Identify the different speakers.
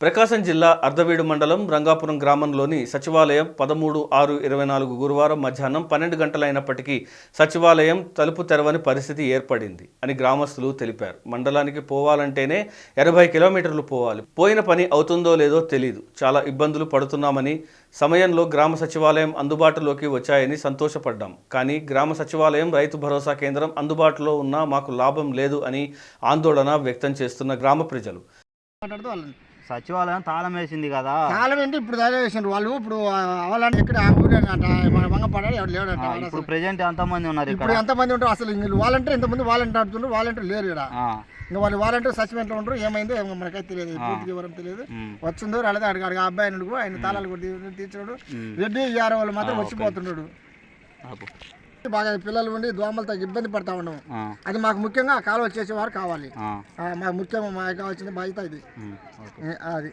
Speaker 1: ప్రకాశం జిల్లా అర్ధవీడు మండలం రంగాపురం గ్రామంలోని సచివాలయం పదమూడు ఆరు ఇరవై నాలుగు గురువారం మధ్యాహ్నం పన్నెండు గంటలైనప్పటికీ సచివాలయం తలుపు తెరవని పరిస్థితి ఏర్పడింది అని గ్రామస్తులు తెలిపారు. మండలానికి పోవాలంటేనే ఎనభై కిలోమీటర్లు పోవాలి. పోయిన పని అవుతుందో లేదో తెలియదు చాలా ఇబ్బందులు పడుతున్నామని సమయంలో గ్రామ సచివాలయం అందుబాటులోకి వచ్చాయని సంతోషపడ్డాం. కానీ గ్రామ సచివాలయం రైతు భరోసా కేంద్రం అందుబాటులో ఉన్నా మాకు లాభం లేదు అని ఆందోళన వ్యక్తం చేస్తున్న గ్రామ ప్రజలు.
Speaker 2: సచివాలయం తాళం వేసింది కదా.
Speaker 3: కాలం ఏంటి? ఇప్పుడు దాని చేసిండ్రు వాళ్ళు ఇప్పుడు అవ్వాలంటే ఇక్కడ మన వంగపడాలి ఎవరు లేడంట?
Speaker 2: ఇప్పుడు. ప్రెజెంట్ ఎంతమంది ఉన్నారు
Speaker 3: ఇప్పుడు ఎంతమంది ఉంటారు? అసలు ఇంక వాలంటీర్ ఎంతమంది వాలంటీర్ ఆడుతుండ్రు వాలంటీర్ లేరు ఇక్కడ. ఇంకా వాళ్ళు వాలంటీర్ సస్పెండ్లో ఉంటారు. ఏమైందో ఏమో మనకైతే తెలియదు. పూర్తిగా వివరం తెలియదు. వచ్చిందో రాలేదో అడిగి అడిగి ఆ అబ్బాయి ఆయన తాళాలు కొట్టి తీర్చాడు. రెడ్డి ఇయ్యారు వాళ్ళు మాత్రం వచ్చిపోతున్నాడు. బాగా పిల్లలు ఉండి దోమలతో ఇబ్బంది పడతా ఉన్నాం.
Speaker 2: ఆ,
Speaker 3: అది మాకు ముఖ్యంగా కాలువ చేసేవారు కావాలి. మాకు ముఖ్యంగా మాకు కావాల్సిన బాధ్యత ఇది. అది.